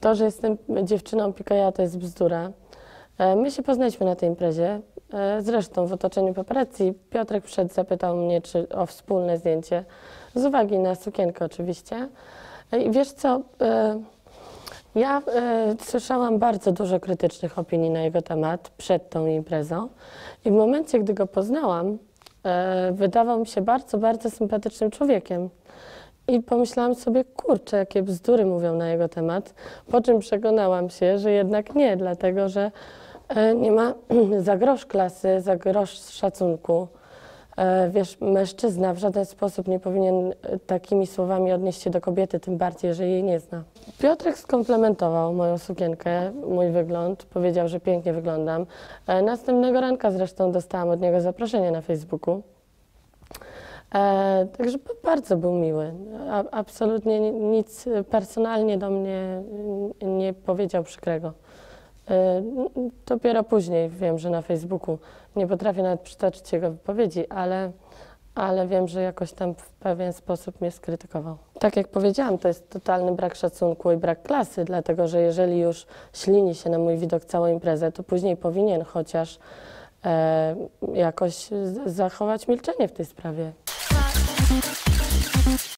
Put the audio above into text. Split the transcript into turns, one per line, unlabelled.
To, że jestem dziewczyną Pikaja, to jest bzdura. E, My się poznaliśmy na tej imprezie. E, Zresztą w otoczeniu paparazzi Piotrek przyszedł, zapytał mnie czy o wspólne zdjęcie. Z uwagi na sukienkę oczywiście. E, I wiesz co, ja słyszałam bardzo dużo krytycznych opinii na jego temat przed tą imprezą. I w momencie, gdy go poznałam, wydawał mi się bardzo, bardzo sympatycznym człowiekiem. I pomyślałam sobie, kurczę, jakie bzdury mówią na jego temat, po czym przekonałam się, że jednak nie, dlatego że e, nie ma za grosz klasy, za grosz szacunku. E, Wiesz, mężczyzna w żaden sposób nie powinien e, takimi słowami odnieść się do kobiety, tym bardziej, że jej nie zna. Piotrek skomplementował moją sukienkę, mój wygląd, powiedział, że pięknie wyglądam. Następnego ranka zresztą dostałam od niego zaproszenie na Facebooku. E, także bardzo był miły. A, absolutnie ni- nic personalnie do mnie nie powiedział przykrego. E, dopiero później wiem, że na Facebooku nie potrafię nawet przytoczyć jego wypowiedzi, ale, ale wiem, że jakoś tam w pewien sposób mnie skrytykował. Tak jak powiedziałam, to jest totalny brak szacunku i brak klasy, dlatego że jeżeli już ślini się na mój widok całą imprezę, to później powinien chociaż e, jakoś zachować milczenie w tej sprawie. よろしくお願いします。